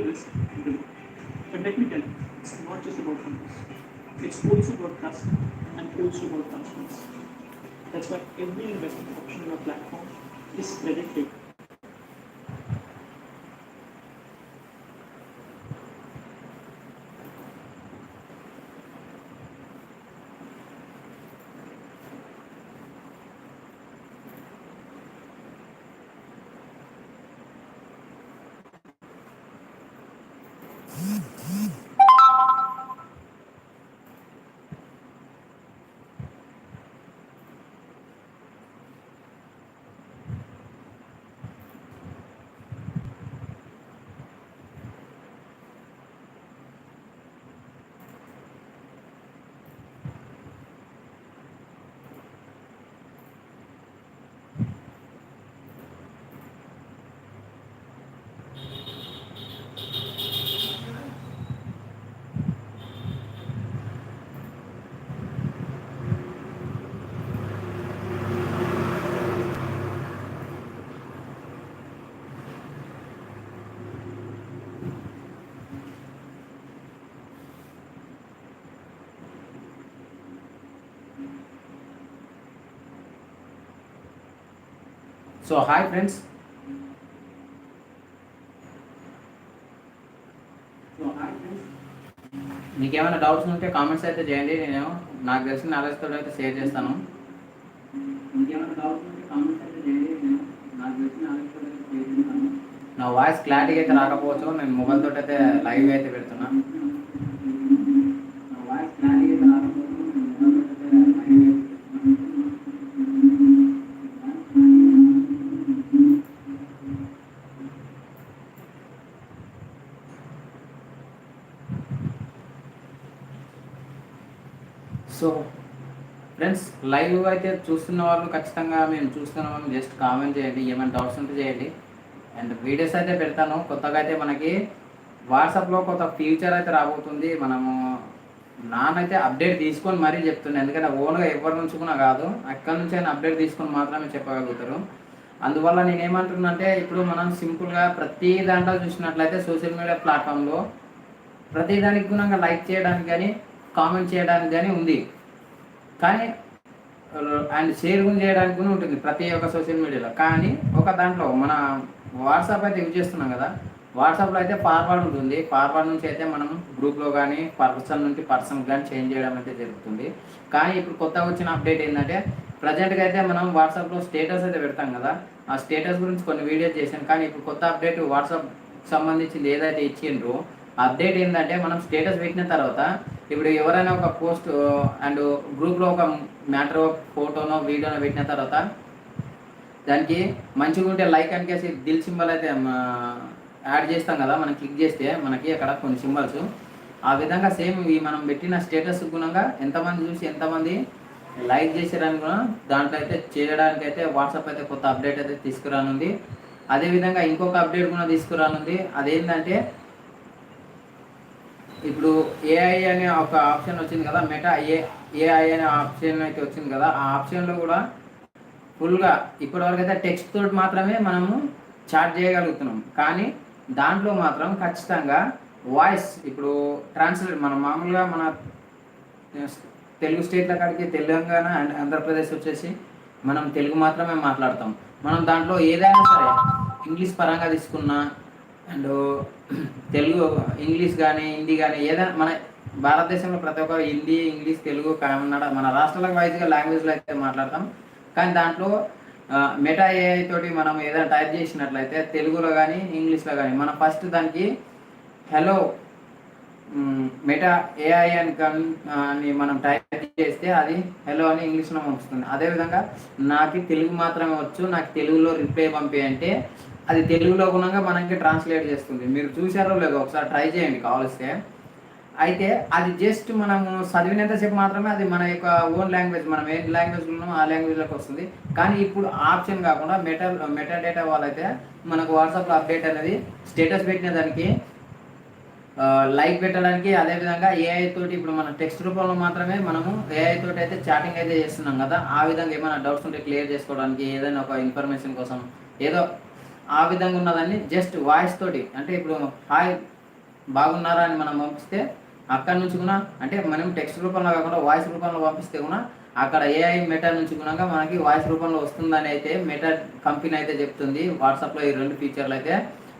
risk and. Uh, but let me tell you, it's not just about numbers. It's also about trust and also about transparency. That's why every investment option on our platform is credit so hi friends. So hi friends. మీకు ఏమైనా doubts ఉంటే comments అయితే చేయండి. నేను నాకు తెలిసిన నాలెడ్జ్తో అయితే share చేస్తాను. నా వాయిస్ క్లారిటీగా అయితే రాకపోవచ్చు. నేను మొబైల్ తోటి అయితే లైవ్ అయితే పెడుతున్నా. సో ఫ్రెండ్స్ లైవ్ అయితే చూస్తున్న వాళ్ళు ఖచ్చితంగా మేము చూస్తున్నాము జస్ట్ కామెంట్ చేయండి ఏమైనా డౌట్స్ ఉంటే చేయండి. అండ్ వీడియోస్ అయితే పెడతాను. కొత్తగా అయితే మనకి వాట్సాప్లో కొత్త ఫీచర్ అయితే రాబోతుంది. మనము నానైతే అప్డేట్ తీసుకొని మరీ చెప్తున్నాను ఎందుకంటే ఓన్గా ఎవరి నుంచి కూడా కాదు. అక్కడి నుంచి అయినా అప్డేట్ తీసుకొని మాత్రమే చెప్పగలుగుతారు. అందువల్ల నేనేమంటున్నంటే అంటే ఇప్పుడు మనం సింపుల్గా ప్రతి దాంట్లో చూసినట్లయితే సోషల్ మీడియా ప్లాట్ఫామ్లో ప్రతి దానికి గుణంగా లైక్ చేయడానికి కానీ కామెంట్ చేయడానికి కానీ ఉంది. కానీ అండ్ షేర్ కూడా చేయడానికి కూడా ఉంటుంది ప్రతి ఒక్క సోషల్ మీడియాలో. కానీ ఒక దాంట్లో మన వాట్సాప్ అయితే యూజ్ చేస్తున్నాం కదా వాట్సాప్లో అయితే ఫార్వర్డ్ ఉంటుంది. ఫార్వర్డ్ నుంచి అయితే మనం గ్రూప్లో కానీ పర్సన్ నుంచి పర్సన్ కానీ చేంజ్ చేయడం అయితే జరుగుతుంది. కానీ ఇప్పుడు కొత్తగా వచ్చిన అప్డేట్ ఏంటంటే ప్రజెంట్గా అయితే మనం వాట్సాప్లో స్టేటస్ అయితే పెడతాం కదా ఆ స్టేటస్ గురించి కొన్ని వీడియోస్ చేశాను. కానీ ఇప్పుడు కొత్త అప్డేట్ వాట్సాప్ సంబంధించింది ఏదైతే ఇచ్చిండ్రో అప్డేట్ ఏంటంటే మనం స్టేటస్ పెట్టిన తర్వాత ఇప్పుడు ఎవరైనా ఒక పోస్ట్ అండ్ గ్రూప్లో ఒక మ్యాటర్ ఫోటోనో వీడియోనో పెట్టిన తర్వాత దానికి మంచిగా ఉంటే లైక్ అనికేసి దిల్ సింబల్ అయితే యాడ్ చేస్తాం కదా మనం క్లిక్ చేస్తే మనకి అక్కడ కొన్ని సింబల్స్. ఆ విధంగా సేమ్ ఇవి మనం పెట్టిన స్టేటస్ గుణంగా ఎంతమంది చూసి ఎంతమంది లైక్ చేసారని కూడా దాంట్లో అయితే చేయడానికి అయితే వాట్సాప్ అయితే కొత్త అప్డేట్ అయితే తీసుకురానుంది. అదేవిధంగా ఇంకొక అప్డేట్ కూడా తీసుకురానుంది. అదేంటంటే ఇప్పుడు ఏఐ అనే ఒక ఆప్షన్ వచ్చింది కదా మెటా ఏ ఏఐ అనే ఆప్షన్ అయితే వచ్చింది కదా ఆ ఆప్షన్లో కూడా ఫుల్గా ఇప్పటివరకు అయితే టెక్స్ట్ తోటి మాత్రమే మనము చాట్ చేయగలుగుతున్నాం. కానీ దాంట్లో మాత్రం ఖచ్చితంగా వాయిస్ ఇప్పుడు ట్రాన్స్లేట్ మన మామూలుగా మన తెలుగు స్టేట్ల కాడికి తెలంగాణ అండ్ ఆంధ్రప్రదేశ్ వచ్చేసి మనం తెలుగు మాత్రమే మాట్లాడతాం. మనం దాంట్లో ఏదైనా సరే ఇంగ్లీష్ పరంగా తీసుకున్నా అండ్ తెలుగు ఇంగ్లీష్ కానీ హిందీ కానీ ఏదైనా మన భారతదేశంలో ప్రతి ఒక్కరు హిందీ ఇంగ్లీష్ తెలుగు కన్నడ మన రాష్ట్రాలకు వైజ్గా లాంగ్వేజ్లో అయితే మాట్లాడతాం. కానీ దాంట్లో మెటా ఏఐ తోటి మనం ఏదైనా టైప్ చేసినట్లయితే తెలుగులో కానీ ఇంగ్లీష్లో కానీ మనం ఫస్ట్ దానికి హలో మెటా ఏఐ అని కానీ అని మనం టైప్ చేస్తే అది హలో అని ఇంగ్లీష్లో పంపిస్తుంది అదేవిధంగా నాకు తెలుగు మాత్రమే వచ్చు నాకు తెలుగులో రిప్లై పంపి అంటే అది తెలుగులో గుణంగా మనకి ట్రాన్స్లేట్ చేస్తుంది. మీరు చూసారో లేదో ఒకసారి ట్రై చేయండి కావలిస్తే. అయితే అది జస్ట్ మనము చదివినంతసేపు మాత్రమే అది మన యొక్క ఓన్ లాంగ్వేజ్ మనం ఏ లాంగ్వేజ్ ఉన్నామో ఆ లాంగ్వేజ్లోకి వస్తుంది. కానీ ఇప్పుడు ఆప్షన్ కాకుండా మెటా మెటా డేటా వాళ్ళైతే మనకు వాట్సాప్లో అప్డేట్ అనేది స్టేటస్ పెట్టిన దానికి లైక్ పెట్టడానికి అదేవిధంగా ఏఐ తోటి ఇప్పుడు మన టెక్స్ట్ రూపంలో మాత్రమే మనము ఏఐ తోటి అయితే చాటింగ్ అయితే చేస్తున్నాం కదా. ఆ విధంగా ఏమైనా డౌట్స్ ఉంటే క్లియర్ చేసుకోవడానికి ఏదైనా ఒక ఇన్ఫర్మేషన్ కోసం ఏదో ఆ విధంగా ఉన్నదాన్ని జస్ట్ వాయిస్ తోటి అంటే ఇప్పుడు హాయ్ బాగున్నారా అని మనం పంపిస్తే అక్కడ నుంచి కూడా అంటే మనం టెక్స్ట్ రూపంలో కాకుండా వాయిస్ రూపంలో పంపిస్తే కూడా అక్కడ ఏఐ మెటా నుంచి కూడా మనకి వాయిస్ రూపంలో వస్తుందని అయితే మెటా కంపెనీ అయితే చెప్తుంది. వాట్సాప్లో ఈ రెండు ఫీచర్లు అయితే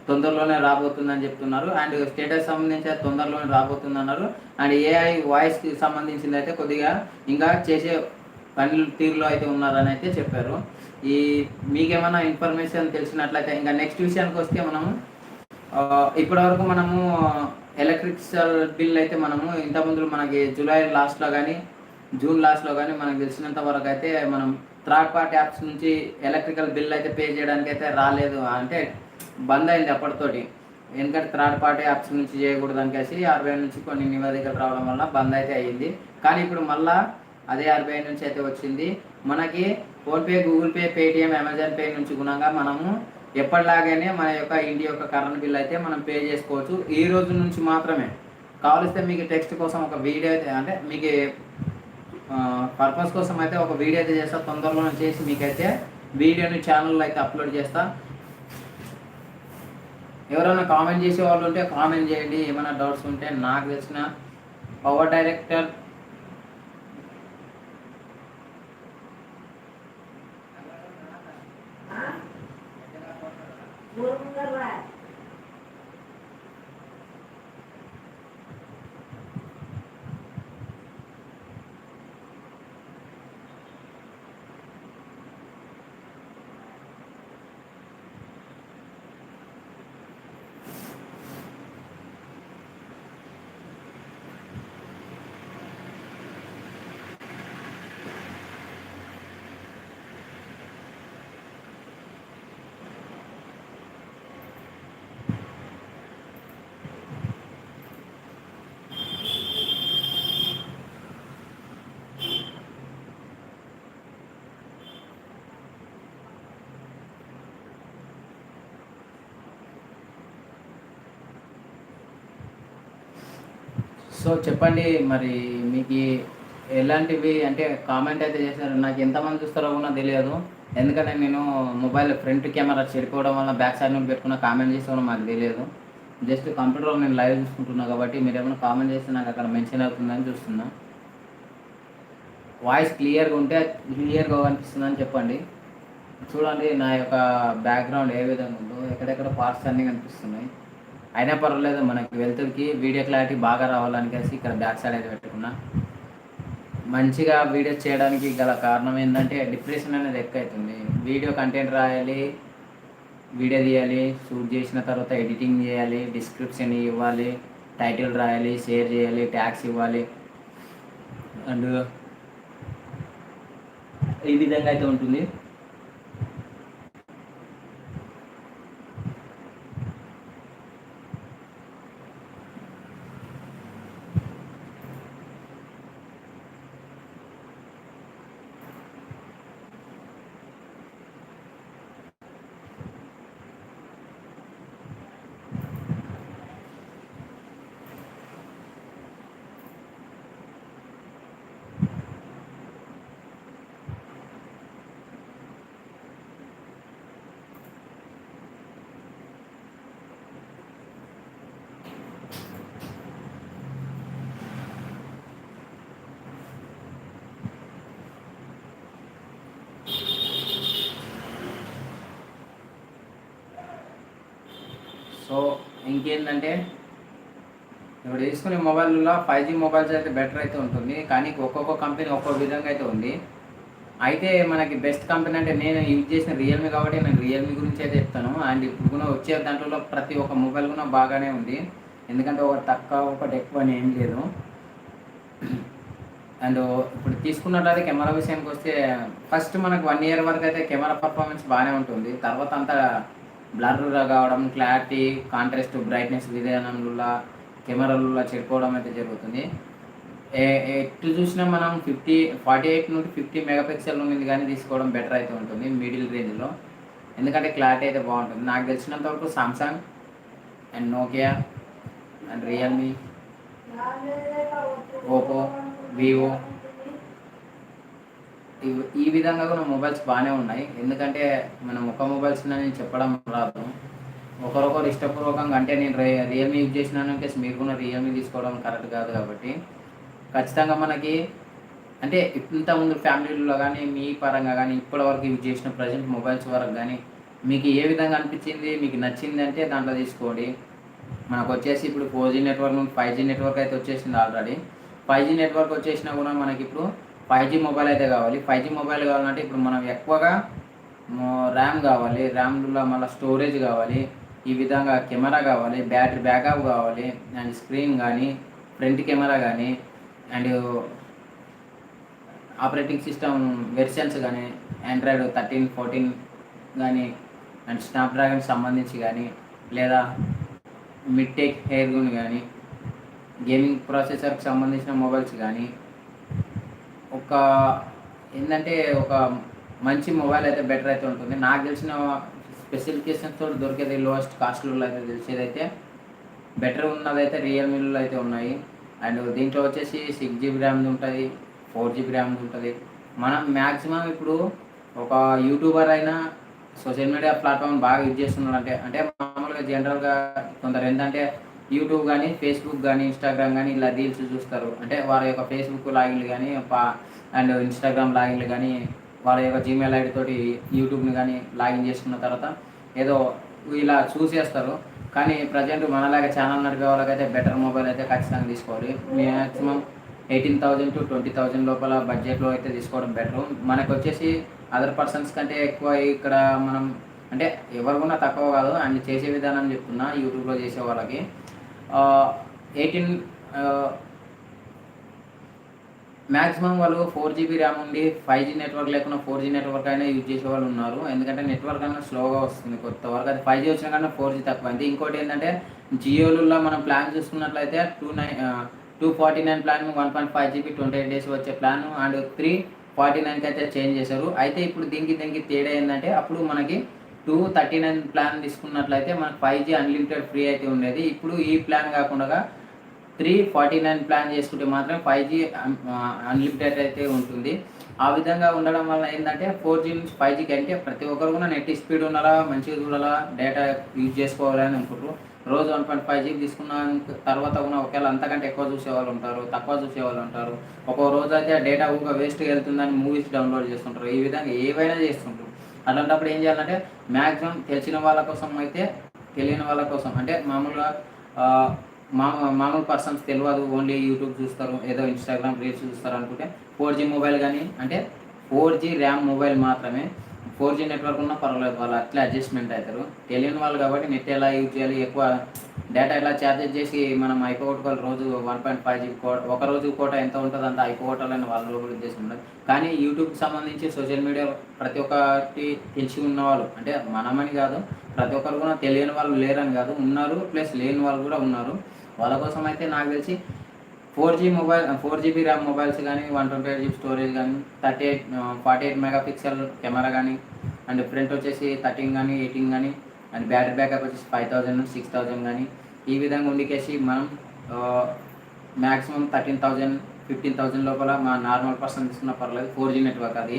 తొందరలోనే రాబోతుందని చెప్తున్నారు. అండ్ స్టేటస్ సంబంధించి తొందరలోనే రాబోతుంది అన్నారు అండ్ ఏఐ వాయిస్కి సంబంధించింది అయితే కొద్దిగా ఇంకా చేసే పనుల తీరులో అయితే ఉన్నారని అయితే చెప్పారు. ఈ మీకేమైనా ఇన్ఫర్మేషన్ తెలిసినట్లయితే ఇంకా నెక్స్ట్ విషయానికి వస్తే మనము ఇప్పటివరకు మనము ఎలక్ట్రికల్ బిల్ అయితే మనము ఇంతకుముందు మనకి జూలై లాస్ట్లో కానీ జూన్ లాస్ట్లో కానీ మనకు తెలిసినంత వరకు అయితే మనం థర్డ్ పార్టీ యాప్స్ నుంచి ఎలక్ట్రికల్ బిల్ అయితే పే చేయడానికి అయితే రాలేదు. అంటే బంద్ అయింది అప్పటితోటి. ఎందుకంటే థర్డ్ పార్టీ యాప్స్ నుంచి చేయకూడదు అనేసి ఆర్బీఐ నుంచి కొన్ని నివేదికలు రావడం వల్ల బంద్ అయితే అయ్యింది. కానీ ఇప్పుడు మళ్ళీ అదే ఆర్బీఐ నుంచి అయితే వచ్చింది. మనకి PhonePe Google Pay Paytm Amazon Pay నుంచి గుణంగా మనము ఎప్పటిలాగానే మన యొక్క ఇంటి యొక్క కరెంట్ బిల్ అయితే మనం పే చేసుకోవచ్చు. ఈ రోజు నుంచి మాత్రమే. కావలిస్తే మీకు టెక్స్ట్ కోసం ఒక వీడియో అయితే అంటే మీకు పర్పస్ కోసం అయితే ఒక వీడియో అయితే చేస్తా. తొందరలో చేసి మీకైతే వీడియోని ఛానల్లో అయితే అప్లోడ్ చేస్తా. ఎవరైనా కామెంట్ చేసే వాళ్ళు ఉంటే కామెంట్ చేయండి. ఏమైనా డౌట్స్ ఉంటే నాకు తెలిసిన పవర్ డైరెక్టర్ ગુરુ કરવા సో చెప్పండి మరి మీకు ఎలాంటివి అంటే కామెంట్ అయితే చేశారు. నాకు ఎంతమంది చూస్తారో కూడా తెలియదు. ఎందుకంటే నేను మొబైల్ ఫ్రంట్ కెమెరా చెడిపోవడం వల్ల బ్యాక్ సైడ్ నుండి పెట్టుకున్న కామెంట్ చేస్తే కూడా తెలియదు. జస్ట్ కంప్యూటర్లో నేను లైవ్ చూసుకుంటున్నా కాబట్టి మీరు ఏమైనా కామెంట్ చేస్తే నాకు అక్కడ మెన్షన్ అవుతుందని చూస్తున్నా. వాయిస్ క్లియర్గా ఉంటే క్లియర్గా కనిపిస్తుందని చెప్పండి. చూడండి నా యొక్క బ్యాక్గ్రౌండ్ ఏ విధంగా ఉందో. ఎక్కడెక్కడ పార్ట్స్ అన్నీ కనిపిస్తున్నాయి. అయినా పర్వాలేదు మనకి వెళ్తురికి వీడియో క్లారిటీ బాగా రావాలని కలిసి ఇక్కడ బ్యాక్ సైడ్ అయితే పెట్టుకున్నా. మంచిగా వీడియో చేయడానికి గల కారణం ఏంటంటే డిప్రెషన్ అనేది ఎక్కువైతుంది. వీడియో కంటెంట్ రాయాలి వీడియో తీయాలి షూట్ చేసిన తర్వాత ఎడిటింగ్ చేయాలి డిస్క్రిప్షన్ ఇవ్వాలి టైటిల్ రాయాలి షేర్ చేయాలి ట్యాక్స్ ఇవ్వాలి. అండ్ ఈ విధంగా అయితే ఉంటుంది. సో ఇంకేంటంటే ఇప్పుడు తీసుకునే మొబైల్లో ఫైవ్ జీ మొబైల్స్ అయితే బెటర్ అయితే ఉంటుంది కానీ ఒక్కొక్క కంపెనీ ఒక్కొక్క విధంగా అయితే ఉంది. అయితే మనకి బెస్ట్ కంపెనీ అంటే నేను యూజ్ చేసిన రియల్మీ కాబట్టి నేను రియల్మీ గురించి అయితే చెప్తాను. అండ్ ఇప్పుడు కూడా వచ్చే దాంట్లో ప్రతి ఒక్క మొబైల్ కూడా బాగానే ఉంది. ఎందుకంటే ఒకటి తక్కువ ఒకటి ఎక్కువ అని ఏం లేదు. అండ్ ఇప్పుడు తీసుకున్నట్లయితే కెమెరా విషయానికి వస్తే ఫస్ట్ మనకు వన్ ఇయర్ వరకు అయితే కెమెరా పర్ఫార్మెన్స్ బాగానే ఉంటుంది. తర్వాత అంతా బ్లర్గా కావడం క్లారిటీ కాంట్రాస్ట్ బ్రైట్నెస్ విధానంలో కెమెరాలలో చెడిపోవడం అయితే జరుగుతుంది. ఏ- ఎటు చూసినా మనం ఫిఫ్టీ ఫార్టీ ఎయిట్ నుండి ఫిఫ్టీ మెగాపిక్సెల్ ఉంది కానీ తీసుకోవడం బెటర్ అయితే ఉంటుంది మిడిల్ రేంజ్లో. ఎందుకంటే క్లారిటీ అయితే బాగుంటుంది. నాకు తెలిసినంత వరకు Samsung and Nokia and Realme Oppo Vivo ఈ- విధంగా కూడా మొబైల్స్ బాగానే ఉన్నాయి. ఎందుకంటే మనం ఒక మొబైల్స్ నేను చెప్పడం రాదు. ఒకరొకరు ఇష్టపూర్వకంగా అంటే నేను రే రియల్మీ యూజ్ చేసినాను కేసు మీరు కూడా రియల్మీ తీసుకోవడం కరెక్ట్ కాదు కాబట్టి. ఖచ్చితంగా మనకి అంటే ఇంత ముందు ఫ్యామిలీలో కానీ మీ పరంగా కానీ ఇప్పటి వరకు యూజ్ చేసిన ప్రజెంట్ మొబైల్స్ వరకు కానీ మీకు ఏ విధంగా అనిపించింది మీకు నచ్చింది అంటే దాంట్లో తీసుకోండి. మనకు వచ్చేసి ఇప్పుడు four G network five G network అయితే వచ్చేసింది ఆల్రెడీ ఫైవ్ జీ నెట్వర్క్ వచ్చేసినా కూడా మనకి ఇప్పుడు ఫైవ్ జీ మొబైల్ అయితే కావాలి. ఫైవ్ జీ మొబైల్ కావాలంటే ఇప్పుడు మనం ఎక్కువగా ర్యామ్ కావాలి. ర్యామ్లో మళ్ళీ స్టోరేజ్ కావాలి. ఈ విధంగా కెమెరా కావాలి. బ్యాటరీ బ్యాకప్ కావాలి. అండ్ స్క్రీన్ కానీ ఫ్రంట్ కెమెరా కానీ అండ్ ఆపరేటింగ్ సిస్టమ్ వెర్షన్స్ కానీ ఆండ్రాయిడ్ థర్టీన్ ఫోర్టీన్ కానీ అండ్ స్నాప్డ్రాగన్ సంబంధించి కానీ లేదా మిడ్టెక్ హెయిర్ గున్ కానీ గేమింగ్ ప్రాసెసర్కి సంబంధించిన మొబైల్స్ కానీ ఒక ఏంటంటే ఒక మంచి మొబైల్ అయితే బెటర్ అయితే ఉంటుంది. నాకు తెలిసిన స్పెసిఫికేషన్స్ తోటి దొరికేది లోయెస్ట్ కాస్ట్లో అయితే తెలిసేదైతే బెటర్ ఉన్నదైతే రియల్మీలో అయితే ఉన్నాయి. అండ్ దీంట్లో వచ్చేసి సిక్స్ జీబీ ర్యామ్ది ఉంటుంది ఫోర్ జీబీ ర్యామ్ది ఉంటుంది. మనం మ్యాక్సిమం ఇప్పుడు ఒక యూట్యూబర్ అయినా సోషల్ మీడియా ప్లాట్ఫామ్ బాగా యూజ్ చేస్తున్నాడు అంటే అంటే మామూలుగా జనరల్గా కొందరు ఏంటంటే యూట్యూబ్ కానీ ఫేస్బుక్ కానీ ఇన్స్టాగ్రామ్ కానీ ఇలా రీల్స్ చూస్తారు. అంటే వారి యొక్క ఫేస్బుక్ లాగిన్లు కానీ అండ్ ఇన్స్టాగ్రామ్ లాగిన్లు కానీ వాళ్ళ యొక్క జీమెయిల్ ఐడి తోటి యూట్యూబ్ని కానీ లాగిన్ చేసుకున్న తర్వాత ఏదో ఇలా చూసేస్తారు. కానీ ప్రజెంట్ మనలాగా ఛానల్ నడిపే వాళ్ళకైతే బెటర్ మొబైల్ అయితే ఖచ్చితంగా తీసుకోవాలి. Maximum eighteen thousand to twenty thousand లోపల బడ్జెట్లో అయితే తీసుకోవడం బెటర్. మనకు వచ్చేసి అదర్ పర్సన్స్ కంటే ఎక్కువ ఇక్కడ మనం అంటే ఎవరు కూడా తక్కువ కాదు. అండ్ చేసే విధానం చెప్తున్నా యూట్యూబ్లో చేసే వాళ్ళకి. ఎయిటీన్ మ్యాక్సిమం వాళ్ళు ఫోర్ జీబీ ర్యామ్ ఉండి ఫైవ్ జీ నెట్వర్క్ లేకుండా ఫోర్ జీ నెట్వర్క్ అయినా యూజ్ చేసే వాళ్ళు ఉన్నారు. ఎందుకంటే నెట్వర్క్ అయినా స్లోగా వస్తుంది కొత్త వరకు అది ఫైవ్ జీ వచ్చిన కన్నా ఫోర్ జీ తక్కువ. అయింది ఇంకోటి ఏంటంటే జియోలో మనం ప్లాన్ చూసుకున్నట్లయితే two nine two forty nine plan one point five GB twenty eight days వచ్చే ప్లాన్ అండ్ త్రీ ఫార్టీ నైన్కి అయితే చేంజ్ చేశారు. అయితే ఇప్పుడు దీనికి దీనికి తేడా ఏంటంటే అప్పుడు మనకి టూ థర్టీ నైన్ ప్లాన్ తీసుకున్నట్లయితే మనకు ఫైవ్ జీ అన్లిమిటెడ్ ఫ్రీ అయితే ఉండేది. ఇప్పుడు ఈ ప్లాన్ కాకుండా త్రీ ఫార్టీ నైన్ ప్లాన్ చేసుకుంటే మాత్రం ఫైవ్ జీ అన్లిమిటెడ్ అయితే ఉంటుంది. ఆ విధంగా ఉండడం వల్ల ఏంటంటే ఫోర్ జీ నుంచి ఫైవ్ జీకి అంటే ప్రతి ఒక్కరు కూడా నెట్ స్పీడ్ ఉండాలా మంచిగా చూడాలా డేటా యూజ్ చేసుకోవాలని అనుకుంటారు. రోజు వన్ పాయింట్ ఫైవ్ జీబీ తీసుకున్న తర్వాత కూడా ఒకవేళ అంతకంటే ఎక్కువ చూసే వాళ్ళు ఉంటారు తక్కువ చూసే వాళ్ళు ఉంటారు ఒక్కో రోజు అయితే డేటా ఊగా వేస్ట్గా వెళ్తుందని మూవీస్ డౌన్లోడ్ చేసుకుంటారు ఈ విధంగా ఏవైనా చేస్తుంటారు. అలాంటప్పుడు ఏం చేయాలంటే మ్యాక్సిమం తెలిసిన వాళ్ళ కోసం అయితే తెలియని వాళ్ళ కోసం. అంటే మామూలుగా మా మామూలు పర్సన్స్ తెలియదు ఓన్లీ యూట్యూబ్ చూస్తారు ఏదో ఇన్స్టాగ్రామ్ రీల్స్ చూస్తారు అనుకుంటే ఫోర్ జీ మొబైల్ కానీ అంటే ఫోర్ జీ ర్యామ్ మొబైల్ మాత్రమే ఫోర్ జీ నెట్వర్క్ ఉన్నా పర్వాలేదు వాళ్ళు అట్లా అడ్జస్ట్మెంట్ అవుతారు. తెలియని వాళ్ళు కాబట్టి నెట్ ఎలా యూజ్ చేయాలి ఎక్కువ డేటా ఇలా ఛార్జెస్ చేసి మనం అయిపోగొట్టుకోవాలి రోజు one point five GB quota ఒక రోజు కోట ఎంత ఉంటుంది అంత అయిపోవటాలని వాళ్ళు కూడా ఉద్దేశం ఉండదు కానీ యూట్యూబ్కి సంబంధించి సోషల్ మీడియా ప్రతి ఒక్కటి తెలిసి ఉన్నవాళ్ళు అంటే మనమని కాదు ప్రతి ఒక్కరు కూడా తెలియని వాళ్ళు లేరని కాదు ఉన్నారు ప్లస్ లేని వాళ్ళు కూడా ఉన్నారు. వాళ్ళ కోసం అయితే నాకు తెలిసి four G mobile four GB RAM mobiles కానీ one twenty eight GB storage కానీ thirty eight forty eight megapixel camera కానీ అండ్ ఫ్రంట్ వచ్చేసి థర్టీన్ కానీ ఎయిటీన్ కానీ అండ్ బ్యాటరీ బ్యాకప్ వచ్చేసి ఫైవ్ థౌజండ్ సిక్స్ థౌజండ్ కానీ ఈ విధంగా ఉండికేసి మనం maximum thirteen thousand fifteen thousand లోపల మా నార్మల్ పర్సన్ తీసుకున్న పర్లేదు ఫోర్ జీ నెట్వర్క్ అది.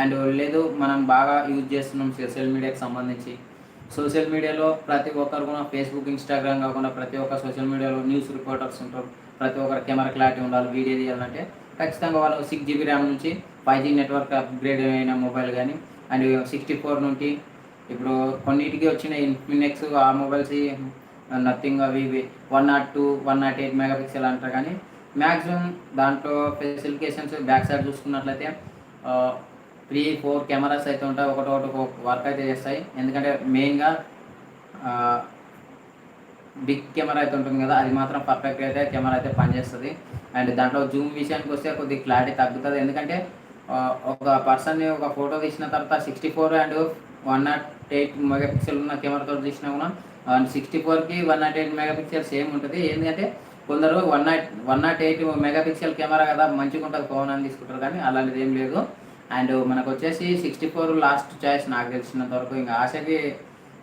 అండ్ లేదు మనం బాగా యూజ్ చేస్తున్నాం సోషల్ మీడియాకి సంబంధించి. సోషల్ మీడియాలో ప్రతి ఒక్కరు కూడా ఫేస్బుక్ ఇన్స్టాగ్రామ్ కాకుండా ప్రతి ఒక్క సోషల్ మీడియాలో న్యూస్ రిపోర్టర్స్ ఉంటారు. ప్రతి ఒక్కరు కెమెరా క్లారిటీ ఉండాలి వీడియో తీయాలంటే ఖచ్చితంగా వాళ్ళు సిక్స్ జీబీ ర్యామ్ నుంచి ఫైవ్ జీ నెట్వర్క్ అప్గ్రేడ్ అయిన మొబైల్ కానీ అండ్ సిక్స్టీ ఫోర్ నుండి ఇప్పుడు కొన్నిటికి వచ్చిన ఇన్ఫినిక్స్ ఆ మొబైల్స్ నథింగ్ అవి ఇవి. One nought two one nought eight megapixel అంటారు కానీ మ్యాక్సిమం దాంట్లో స్పెసిఫికేషన్స్ బ్యాక్ సైడ్ చూసుకున్నట్లయితే త్రీ ఫోర్ కెమెరాస్ అయితే ఉంటాయి. ఒకటి ఒకటి వర్క్ అయితే చేస్తాయి. ఎందుకంటే మెయిన్గా బిగ్ కెమెరా అయితే ఉంటుంది కదా అది మాత్రం పర్ఫెక్ట్ అయితే కెమెరా అయితే పనిచేస్తుంది. అండ్ దాంట్లో జూమ్ విషయానికి వస్తే కొద్దిగా క్లారిటీ తగ్గుతుంది. ఎందుకంటే ఒక పర్సన్ని ఒక ఫోటో తీసిన తర్వాత sixty four and one nought eight megapixel ఉన్న కెమెరాతో తీసినా కూడా సిక్స్టీ ఫోర్కి one nought eight megapixel same ఉంటుంది. ఏంటంటే కొందరు one nought one nought eight megapixel camera కదా మంచిగా ఉంటుంది ఫోన్ అని తీసుకుంటారు కానీ అలాంటిది ఏం లేదు. అండ్ మనకు వచ్చేసి సిక్స్టీ ఫోర్ లాస్ట్ చాయిస్ నాకు తెలిసినంత వరకు ఇంకా ఆశకి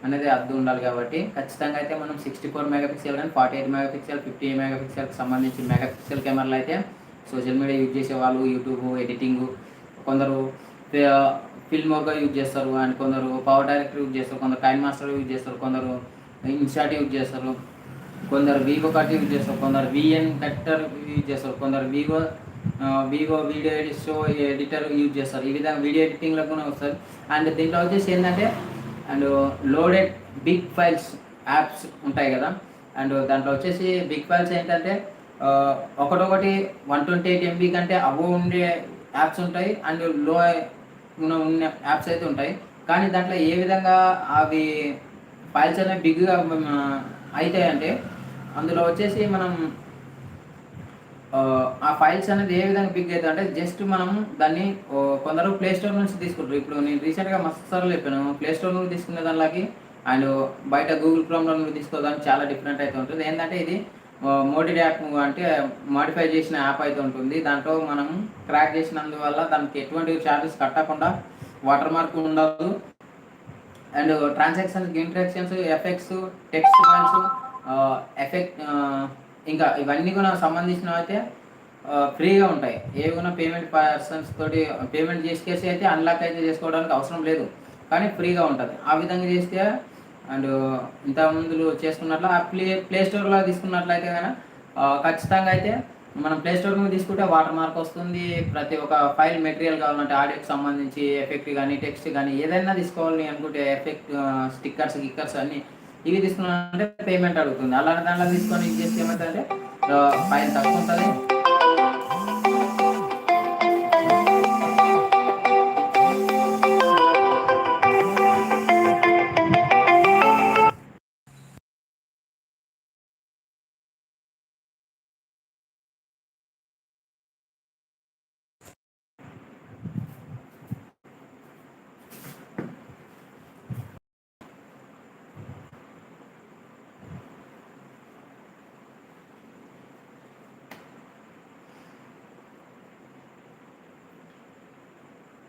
అనేది అద్దు ఉండాలి కాబట్టి ఖచ్చితంగా అయితే మనం సిక్స్టీ ఫోర్ మెగా పిక్సెల్ కానీ forty eight mega pixel fifty mega పిక్సెల్కి సంబంధించి మెగా పిక్సెల్ కెమెరాలు అయితే సోషల్ మీడియా యూజ్ చేసే వాళ్ళు యూట్యూబ్ ఎడిటింగ్ కొందరు ఫిల్మ్ ఫిల్మోగా యూజ్ చేస్తారు. అండ్ కొందరు పవర్ డైరెక్టర్ యూజ్ చేస్తారు. కొందరు కైన్ మాస్టర్ యూజ్ చేస్తారు. కొందరు ఇన్షాట్ యూజ్ చేస్తారు కొందరు వివో కట్ యూజ్ చేస్తారు కొందరు విఎన్ కట్టర్ యూజ్ చేస్తారు కొందరు Vivo Vivo video edit show editor use చేస్తారు. ఈ విధంగా వీడియో ఎడిటింగ్లో కూడా వస్తారు. అండ్ దీంట్లో వచ్చేసి ఏంటంటే and loaded big files apps ఉంటాయి కదా. అండ్ దాంట్లో వచ్చేసి బిగ్ ఫైల్స్ ఏంటంటే ఒకటొకటి వన్ ట్వంటీ ఎయిట్ ఎంబీ కంటే అబో ఉండే యాప్స్ ఉంటాయి. అండ్లో ఉన్న యాప్స్ అయితే ఉంటాయి. కానీ దాంట్లో ఏ విధంగా అవి ఫైల్స్ అనేవి బిగ్గా అవుతాయి అంటే అందులో వచ్చేసి మనం ఆ, ఫైల్స్ అనేది ఏ విధంగా బిగ్ అవుతుంది అంటే జస్ట్ మనం దాన్ని కొందరు ప్లే స్టోర్ నుంచి తీసుకుంటారు. ఇప్పుడు నేను రీసెంట్గా మస్తు సార్లు చెప్పాను. ప్లే స్టోర్ నుండి తీసుకునే దానిలోకి అండ్ బయట గూగుల్ క్రోమ్లో నుండి తీసుకోవడానికి చాలా డిఫరెంట్ అయితే ఉంటుంది. ఏంటంటే ఇది మోడీ యాప్ అంటే మోడిఫై చేసిన యాప్ అయితే ఉంటుంది. దాంట్లో మనం క్రాక్ చేసినందువల్ల దానికి ఎటువంటి చార్జెస్ కట్టకుండా వాటర్ మార్క్ ఉండదు. And transactions interactions effects text files effect ఇంకా ఇవన్నీ కూడా సంబంధించినవి అయితే ఫ్రీగా ఉంటాయి. ఏ కూడా పేమెంట్ పర్సన్స్ తోటి పేమెంట్ చేసేసి అయితే అన్లాక్ అయితే చేసుకోవడానికి అవసరం లేదు. కానీ ఫ్రీగా ఉంటుంది. ఆ విధంగా చేస్తే అండ్ ఇంత ముందు చేసుకున్నట్లు ఆ ప్లే ప్లే స్టోర్లో తీసుకున్నట్లయితే కనుక ఖచ్చితంగా అయితే మనం ప్లే స్టోర్ నుంచి తీసుకుంటే వాటర్ మార్క్ వస్తుంది. ప్రతి ఒక్క ఫైల్ మెటీరియల్ కావాలంటే ఆడియోకి సంబంధించి ఎఫెక్ట్ కానీ టెక్స్ట్ కానీ ఏదైనా తీసుకోవాలి అనుకుంటే ఎఫెక్ట్ స్టిక్కర్స్ గిక్కర్స్ అన్ని ఇవి తీసుకున్నామంటే పేమెంట్ అడుగుతుంది. అలాంటి దాంట్లో తీసుకొని ఇది చేస్తే ఏమవుతుందంటే ఫైల్ తక్కువ ఉంటుంది.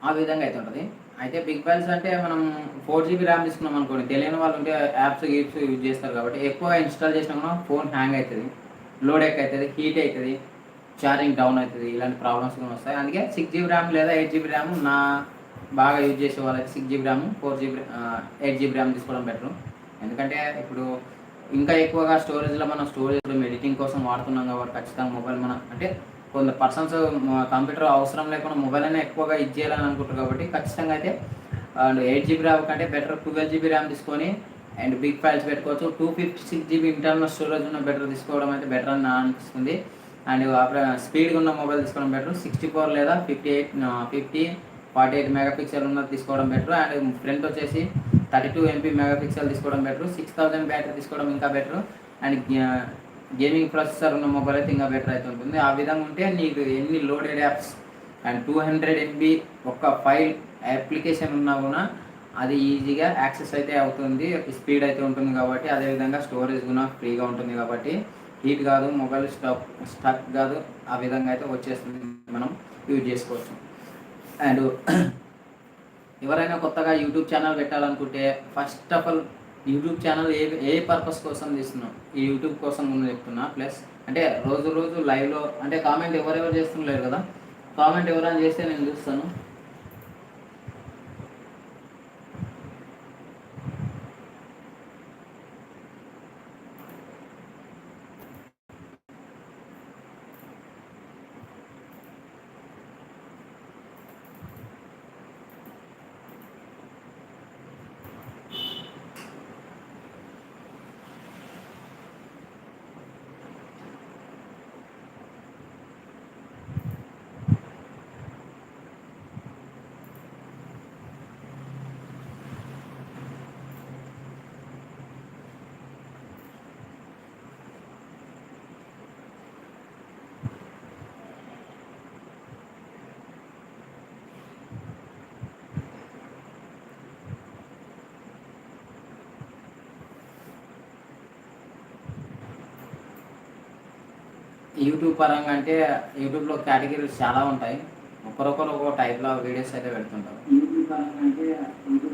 ఆ విధంగా అయితే ఉంటుంది. అయితే బిగ్ ఫైల్స్ అంటే మనం ఫోర్ జీబీ ర్యామ్ తీసుకున్నాం అనుకోండి తెలియని వాళ్ళు ఉంటే యాప్స్ గీప్స్ యూజ్ చేస్తారు కాబట్టి ఎక్కువ ఇన్స్టాల్ చేసినా కూడా ఫోన్ హ్యాంగ్ అవుతుంది. లోడ్ ఎక్ అవుతుంది హీట్ అవుతుంది ఛార్జింగ్ డౌన్ అవుతుంది ఇలాంటి ప్రాబ్లమ్స్ కూడా వస్తాయి. అందుకే సిక్స్ జీబీ ర్యామ్ లేదా ఎయిట్ జీబీ ర్యామ్ నా బాగా యూజ్ చేసే వాళ్ళకి six GB RAM four GB eight GB RAM తీసుకోవడం బెటర్ ఎందుకంటే ఇప్పుడు ఇంకా ఎక్కువగా స్టోరేజ్లో మనం స్టోరేజ్ ఎడిటింగ్ కోసం వాడుతున్నాం కాబట్టి ఖచ్చితంగా మొబైల్ మన అంటే కొంత పర్సన్స్ కంప్యూటర్ అవసరం లేకుండా మొబైల్ అయినా ఎక్కువగా ఇది చేయాలని అనుకుంటారు కాబట్టి ఖచ్చితంగా అయితే అండ్ ఎయిట్ జీబీ ర్యామ్ కంటే బెటర్ ట్వెల్వ్ జీబీ ర్యామ్ తీసుకొని అండ్ బిగ్ ఫైల్స్ పెట్టుకోవచ్చు. Two fifty six GB internal storage ఉన్న బెటర్ తీసుకోవడం అయితే బెటర్ అని నా అనిపిస్తుంది. అండ్ స్పీడ్గా ఉన్న మొబైల్ తీసుకోవడం బెటర్ సిక్స్టీ ఫోర్ లేదా fifty eight fifty forty eight megapixel ఉన్నది తీసుకోవడం బెటర్ అండ్ ఫ్రంట్ వచ్చేసి thirty two MP mega pixel తీసుకోవడం బెటర్ సిక్స్ థౌసండ్ బ్యాటరీ తీసుకోవడం ఇంకా బెటర్ అండ్ గేమింగ్ ప్రాసెసర్ ఉన్న మొబైల్ అయితే ఇంకా బెటర్ అయితే ఉంటుంది. ఆ విధంగా ఉంటే నీకు ఎన్ని loaded apps and two hundred MB ఒక ఫైల్ అప్లికేషన్ ఉన్నా కూడా అది ఈజీగా యాక్సెస్ అయితే అవుతుంది స్పీడ్ అయితే ఉంటుంది కాబట్టి అదేవిధంగా స్టోరేజ్ కూడా ఫ్రీగా ఉంటుంది కాబట్టి హీట్ కాదు మొబైల్ స్టాక్ స్టక్ కాదు ఆ విధంగా అయితే వచ్చేస్తుంది మనం యూజ్ చేసుకోవచ్చు. అండ్ ఎవరైనా కొత్తగా YouTube channel పెట్టాలనుకుంటే first of all YouTube channel ఏ ఏ పర్పస్ కోసం తీస్తున్నాం ఈ యూట్యూబ్ కోసం ముందు చెప్తున్నా ప్లస్ అంటే రోజు రోజు లైవ్లో అంటే కామెంట్ ఎవరెవరు చేస్తున్నారు కదా? కామెంట్ ఎవరైనా చేస్తే నేను చూస్తాను. యూట్యూబ్ పరంగా అంటే యూట్యూబ్లో కేటగిరీస్ చాలా ఉంటాయి. ఒకరొకరు ఒక టైప్లో వీడియోస్ అయితే పెడుతుంటారు. యూట్యూబ్ పరంగా అంటే యూట్యూబ్